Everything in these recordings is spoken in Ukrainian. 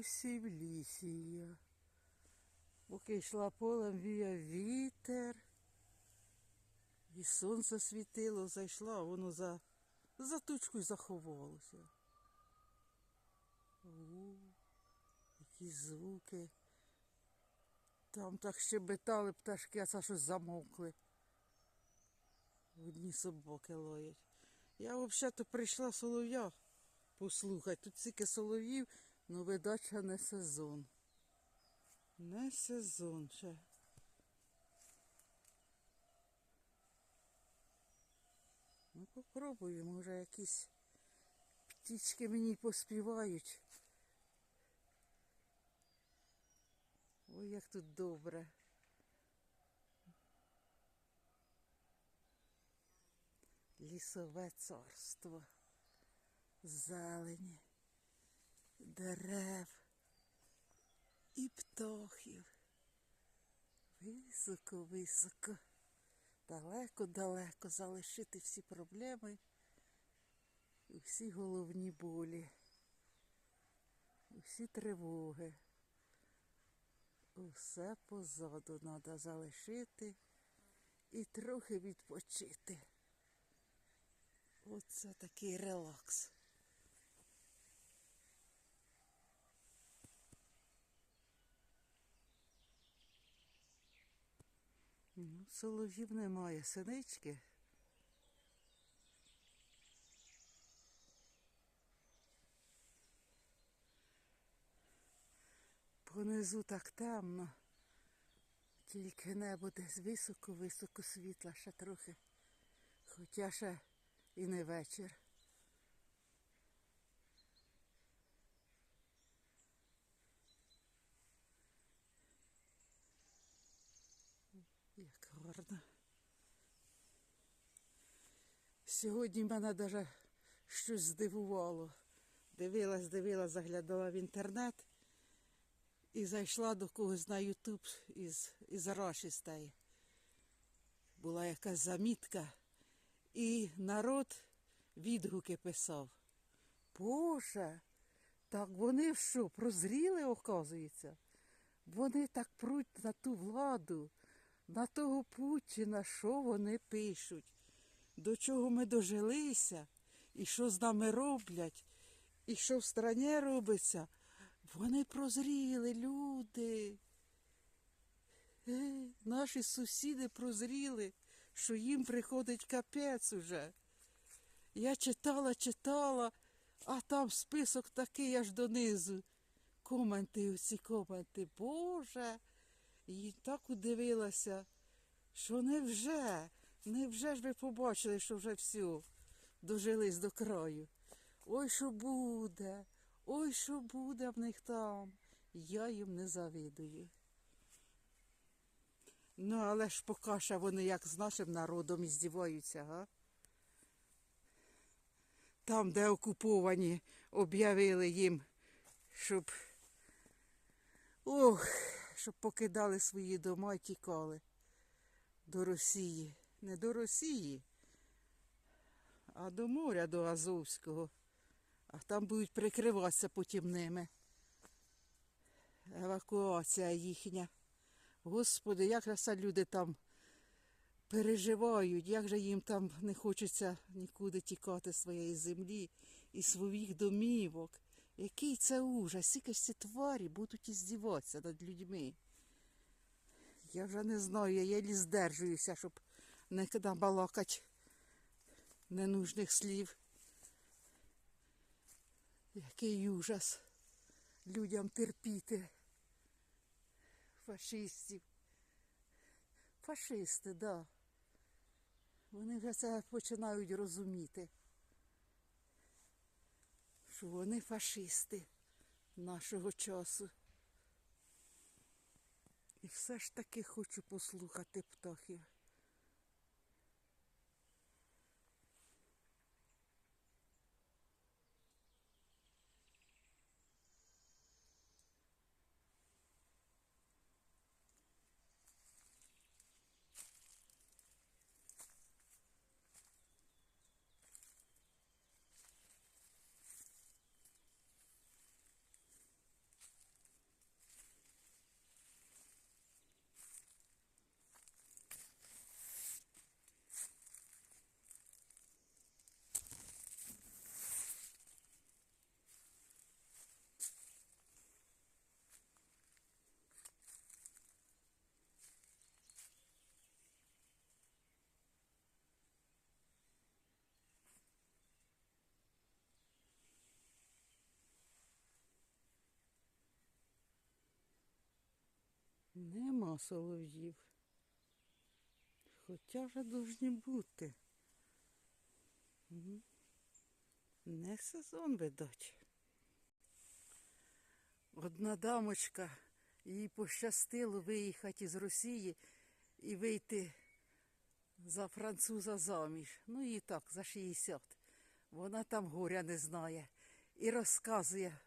Ось в лісі я. Поки йшла полем, віяв вітер. І сонце світило, зайшла, а воно за, за тучкою заховалося. О, які звуки. Там так щебетали пташки, а це щось замовкли. Одні собаки лаять. Я взагалі-то прийшла солов'я послухати. Тут стільки солов'їв, але видача не сезон. Не сезон ще. Ну, попробую, може якісь птічки мені поспівають. Ой, як тут добре. Лісове царство, зелені, дерев і птахів. Високо, високо, далеко-далеко залишити всі проблеми і всі головні болі, всі тривоги. Усе позаду треба залишити і трохи відпочити. Оце такий релакс. Ну, солов'їв немає, синички. Понизу так темно. Тільки небо десь високо-високо світла ще трохи. Хоча ще і не вечір. Як гарно. Сьогодні мене навіть щось здивувало. Дивилась, дивилась, заглядала в інтернет і зайшла до когось на Ютуб із, із Рашістей. Була якась замітка, і народ відгуки писав. Боже, так вони що, прозріли, оказується? Вони так пруть на ту владу, на того Путіна, що вони пишуть, до чого ми дожилися, і що з нами роблять, і що в страні робиться. Вони прозріли, люди. Е, наші сусіди прозріли, що їм приходить капець уже. Я читала, читала, а там список такий аж донизу. Коменти, оці коменти. Боже. І так удивилася, що невже, невже ж ви побачили, що вже все, дожились до краю. Ой, що буде, ой, що буде в них там. Я їм не завидую. Ну, але ж поки що вони як з нашим народом і здіваються, га? Там, де окуповані, об'явили їм, щоб. Ох, щоб покидали свої дома і тікали до Росії. Не до Росії, а до моря, до Азовського. А там будуть прикриватися потім ними. Евакуація їхня. Господи, як же люди там переживають, як же їм там не хочеться нікуди тікати своєї землі і своїх домівок. Який це ужас, скільки ж ці тварі будуть іздіватися над людьми. Я вже не знаю, я єлі здержуюся, щоб не балакати ненужних слів. Який ужас людям терпіти. Фашистів. Фашисти, да. Вони вже це починають розуміти вони фашисти нашого часу. І все ж таки хочу послухати птахів. Нема солов'їв. Хоча вже должні бути. Не сезон, видать. Одна дамочка, їй пощастило виїхати з Росії і вийти за француза заміж. Ну і так, за 60. Вона там горя не знає. І розказує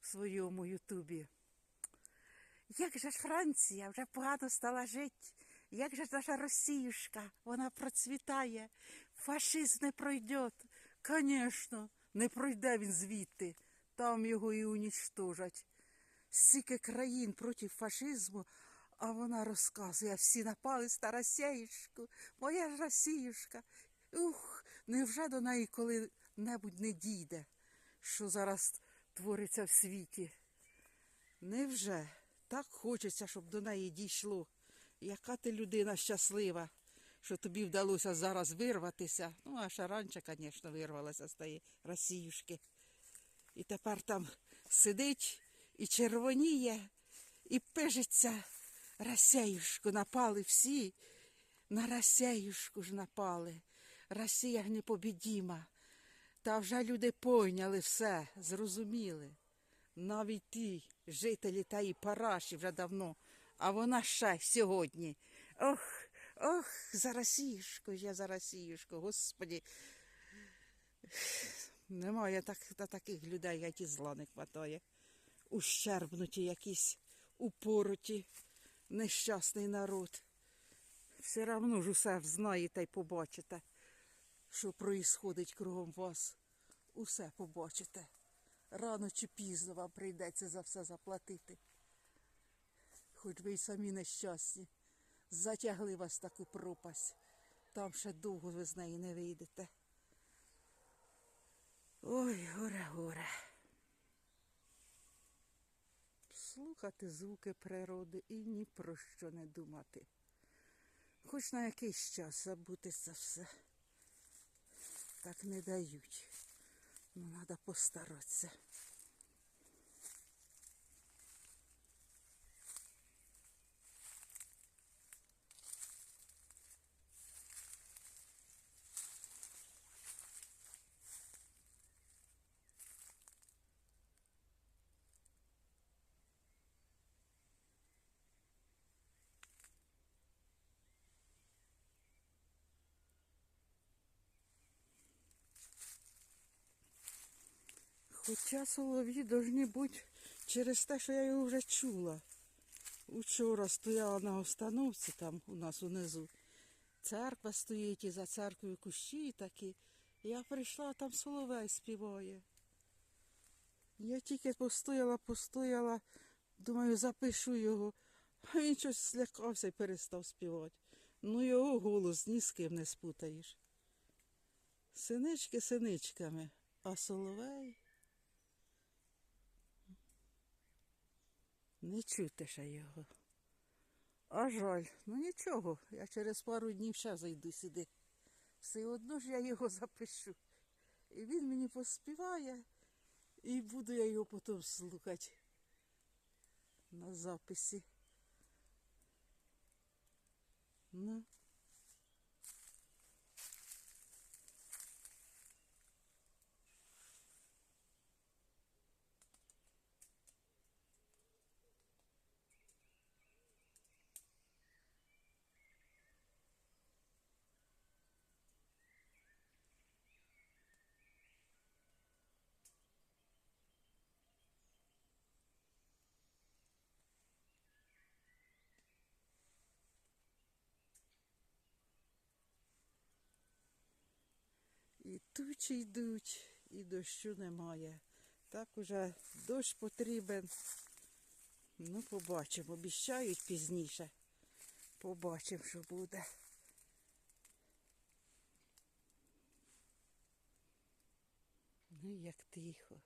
в своєму Ютубі. Як же Франція вже погано стала жити? Як же ж наша Росіюшка, вона процвітає, фашизм не пройде. Звісно, не пройде він звідти, там його і унічтожать. Стільки країн проти фашизму, а вона розказує, всі напали на Росіюшку, моя ж Росіюшка. Ух, невже до неї коли-небудь не дійде, що зараз твориться в світі? Невже? Так хочеться, щоб до неї дійшло. Яка ти людина щаслива, що тобі вдалося зараз вирватися. Ну, а ще раніше, звісно, вирвалася з тієї Росіюшки. І тепер там сидить і червоніє, і пижиться. Росіюшку напали всі. На Росіюшку ж напали. Росія ж непобідіма. Та вже люди пойняли все, зрозуміли. Навіть ті жителі тієї параші вже давно, а вона ще сьогодні. Ох, ох, за Росіюшку, я за Росіюшку, господі. Немає так, та таких людей, як і зла не хватає. Ущербнуті якісь, упороті, нещасний народ. Все равно ж усе знаєте й побачите, що проїсходить кругом вас. Усе побачите. Рано чи пізно вам прийдеться за все заплатити. Хоч ви й самі нещасні. Затягли вас таку пропасть. Там ще довго ви з неї не вийдете. Ой, горе, горе. Слухати звуки природи і ні про що не думати. Хоч на якийсь час забути за все. Так не дають. Ну, треба постаратися. Хоча солов'ї повинні бути через те, що я його вже чула. Учора стояла на остановці там у нас унизу. Церква стоїть і за церквою кущі такі. Я прийшла, там соловей співає. Я тільки постояла, постояла, думаю, запишу його. А він щось злякався і перестав співати. Ну його голос ні з ким не спутаєш. Синички синичками, а соловей. Не чути ще його. А жаль, ну нічого, я через пару днів ще зайду сюди. Все одно ж я його запишу. І він мені поспіває, і буду я його потім слухати на записі. Ну. І тучі йдуть, і дощу немає. Так уже дощ потрібен. Ну, побачимо. Обіщають пізніше. Побачимо, що буде. Ну, як тихо.